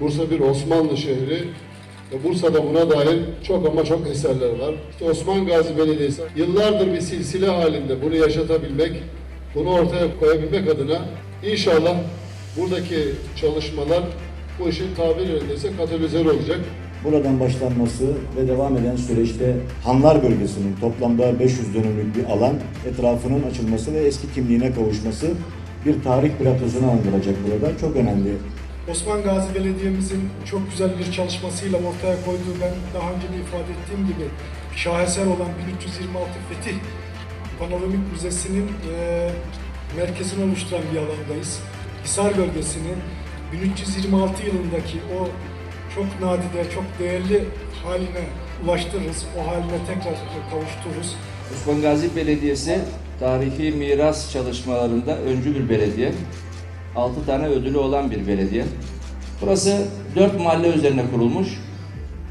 Bursa bir Osmanlı şehri ve Bursa'da buna dair çok ama çok eserler var. İşte Osman Gazi Belediyesi yıllardır bir silsile halinde bunu yaşatabilmek, bunu ortaya koyabilmek adına inşallah buradaki çalışmalar bu işin tabir yerindeyse katalizörü olacak. Buradan başlanması ve devam eden süreçte Hanlar bölgesinin toplamda 500 dönümlük bir alan etrafının açılması ve eski kimliğine kavuşması bir tarih platosunu andıracak burada. Çok önemli. Osman Gazi Belediye'mizin çok güzel bir çalışmasıyla ortaya koyduğu ben daha önce de ifade ettiğim gibi şaheser olan 1326 Fetih Panoramik Müzesi'nin eee merkezini oluşturan bir alandayız. Hisar bölgesinin 1326 yılındaki o çok nadide, çok değerli haline ulaştırırız. O haline tekrar kavuştururuz. Osman Gazi Belediyesi tarihi miras çalışmalarında öncü bir belediye. 6 tane ödülü olan bir belediye. Burası 4 mahalle üzerine kurulmuş.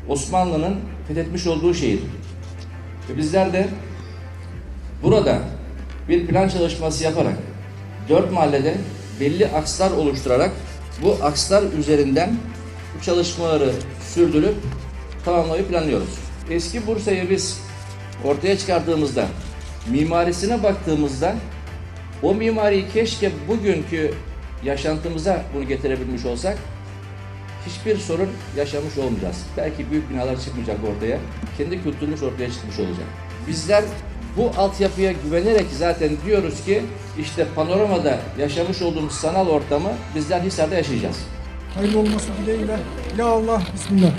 Osmanlı'nın fethetmiş olduğu şehir. Ve bizler de burada bir plan çalışması yaparak 4 mahallede belli akslar oluşturarak bu akslar üzerinden bu çalışmaları sürdürüp tamamlamayı planlıyoruz. Eski Bursa'yı biz ortaya çıkardığımızda, mimarisine baktığımızda o mimariyi keşke bugünkü yaşantımıza bunu getirebilmiş olsak hiçbir sorun yaşamış olmayacağız. Belki büyük binalar çıkmayacak ortaya. Kendi kültürümüz ortaya çıkmış olacak. Bizler bu altyapıya güvenerek zaten diyoruz ki işte panoramada yaşamış olduğumuz sanal ortamı bizler Hisar'da yaşayacağız. Hayırlı olması dileğiyle. Ya Allah, Bismillah.